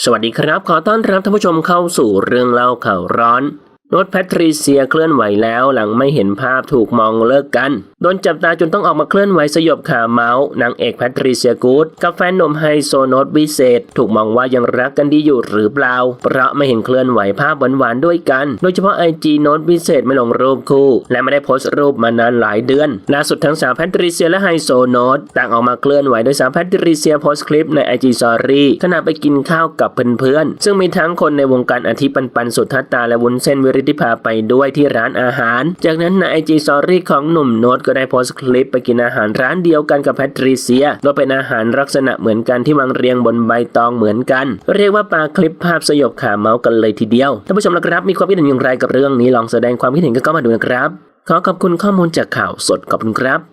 สวัสดีครับ ขอต้อนรับท่านผู้ชมเข้าสู่เรื่องเล่าข่าวร้อน โนตแพทริเซียเคลื่อนไหวแล้วหลังไม่เห็นภาพถูกมองเลิกกัน โดนจับตาจนต้องออกมาเคลื่อนไหวสยบขาเมาส์นางเอกแพทริเซียกูดกับแฟนหนุ่มไฮโซโนตวิเศษ ถูกมองว่ายังรักกันดีอยู่หรือเปล่า เพราะไม่เห็นเคลื่อนไหวภาพหวานๆด้วยกัน โดยเฉพาะไอจีโนตวิเศษไม่ลงรูปคู่ และไม่ได้โพสต์รูปมานานหลายเดือนล่าสุดทั้งสาวแพทริเซียและไฮโซโนตต่างออกมาเคลื่อนไหวโดยสาวแพทริเซียโพสต์คลิปในไอจีสอรี่ขณะไปกินข้าวกับเพื่อนๆซึ่งมีทั้งคนในวงการอาทิปันปันสุดทัตตาและวุ้นเส้นวิริธิภาไปด้วยที่ร้านอาหาร จากนั้นในไอจีสอรี่ของหนุ่มโนตก็ได้โพสต์คลิปไปกินอาหารร้านเดียวกันกับแพทริเซียก็เป็นอาหารลักษณะเหมือนกันที่วางเรียงบนใบตองเหมือนกัน เรียกว่าปาคลิปภาพสยบขาเมาส์กันเลยทีเดียวท่านผู้ชมละครับมีความคิดเห็นอย่างไรกับเรื่องนี้ลองแสดงความคิดเห็นกันเข้ามาดูนะครับ ขอขอบคุณข้อมูลจากข่าวสดขอบคุณครับ